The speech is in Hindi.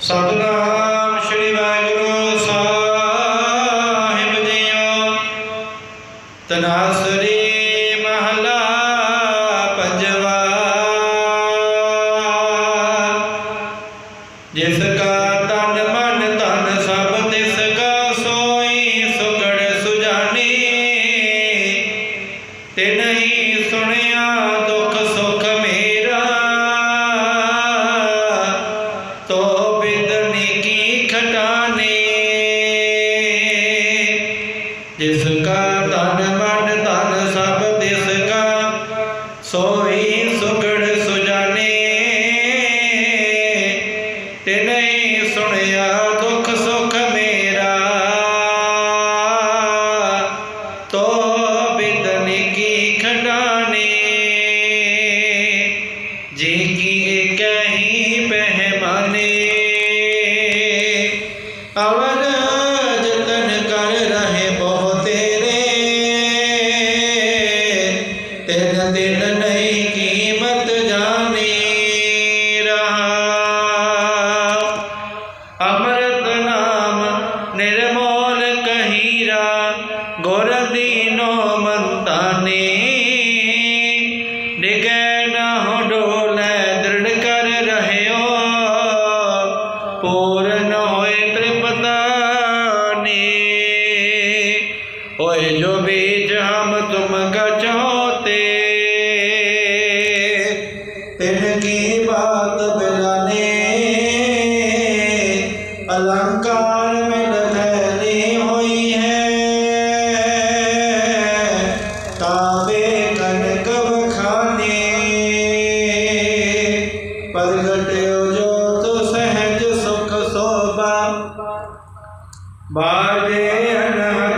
ਸਤਨਾਮ ਸ੍ਰੀ ਵਾਹਿਗੁਰੂ ਸਾਹਿਬ ਜੀਓ। ਤਨਾਸਰੀ ਸੁਣਿਆ जिसका धन मन धन सब जिसका, सोई सुगड़ सुजाने। नहीं सुनया दुख सुख मेरा। तो बिदन की खडाने, जी की कहीं पहमाने। अवर पानी ओए जो बीज हम तुम गचोते, इनकी बात बिलाने अलंकार में फैली हुई है। ताबे कनकब खाने, प्रगटे जो तो सहज सुख शोभा। बाजे अनहत